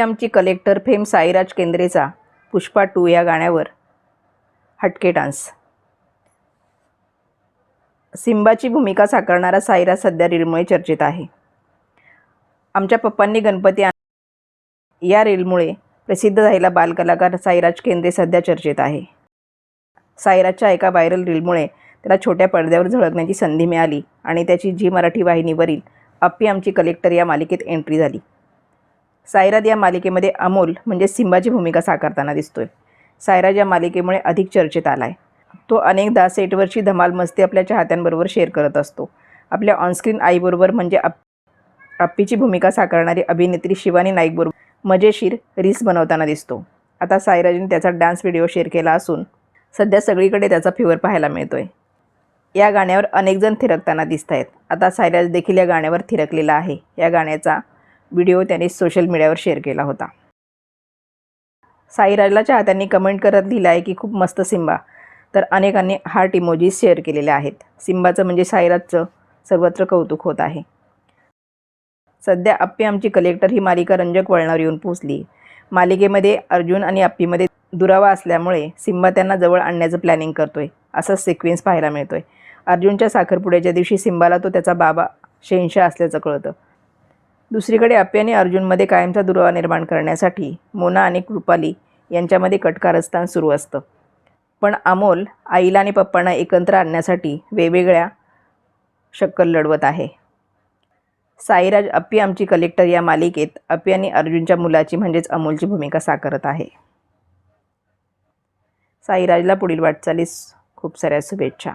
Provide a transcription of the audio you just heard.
आमची collector fame Sairaj केंद्रेचा Pushpa two या गाण्यावर हटके डान्स. सिंबाची भूमिका साकारणारा साईराज सध्या रीलमुळे चर्चेत आहे. आमच्या पप्पांनी गणपती या रीलमुळे प्रसिद्ध झालेला बालकलाकार साईराज केंद्रे सध्या चर्चेत आहे. साईराजच्या एका व्हायरल रीलमुळे त्याला छोट्या पडद्यावर झळकण्याची संधी मिळाली आणि त्याची जी मराठी वाहिनीवरील अप्पी आमची कलेक्टर या मालिकेत एंट्री झाली. सायराज या मालिकेमध्ये अमोल म्हणजे सिंबाची भूमिका साकारताना दिसतोय. सायराज या मालिकेमुळे अधिक चर्चेत आला आहे तो अनेकदा सेटवरची धमाल मस्ती आपल्या चाहत्यांबरोबर शेअर करत असतो. आपल्या ऑनस्क्रीन आईबरोबर म्हणजे अप अप्पीची भूमिका साकारणारी अभिनेत्री शिवानी नाईकबरोबर मजेशीर रील्स बनवताना दिसतो. आता सायराजने त्याचा डान्स व्हिडिओ शेअर केला असून सध्या सगळीकडे त्याचा फिवर पाहायला मिळतोय. या गाण्यावर अनेकजण थिरकताना दिसत आहेत आता सायराज देखील या गाण्यावर थिरकलेला आहे. या गाण्याचा व्हिडिओ त्याने सोशल मीडियावर शेअर केला होता. साईराजला चाहत्यांनी कमेंट करत लिहिलं आहे की खूप मस्त सिम्बा तर अनेकांनी हार्ट इमोजीज शेअर केलेले आहेत. सिम्बाचं म्हणजे साईराजचं सर्वत्र कौतुक होत आहे. सध्या अप्पी आमची कलेक्टर ही मालिका रंजक वळणावर येऊन पोचली मालिकेमध्ये अर्जुन आणि अप्पीमध्ये दुरावा असल्यामुळे सिम्बा त्यांना जवळ आणण्याचं प्लॅनिंग करतोय असं सिक्वेन्स पाहायला मिळतोय. अर्जुनच्या साखरपुड्याच्या दिवशी सिम्बाला तो त्याचा बाबा शेंशा असल्याचं कळतं. दुसरीकडे अप्पी आणि अर्जुनमध्ये कायमचा दुरावा निर्माण करण्यासाठी मोना आणि कृपाली यांच्यामध्ये कटकारस्थान सुरू असतं. पण अमोल आईला आणि पप्पांना एकत्र आणण्यासाठी वेगवेगळ्या शक्कल लढवत आहे. साईराज अप्पी आमची कलेक्टर या मालिकेत अप्पी आणि अर्जुनच्या मुलाची म्हणजेच अमोलची भूमिका साकारत आहे. साईराजला पुढील वाटचालीस खूप साऱ्या शुभेच्छा.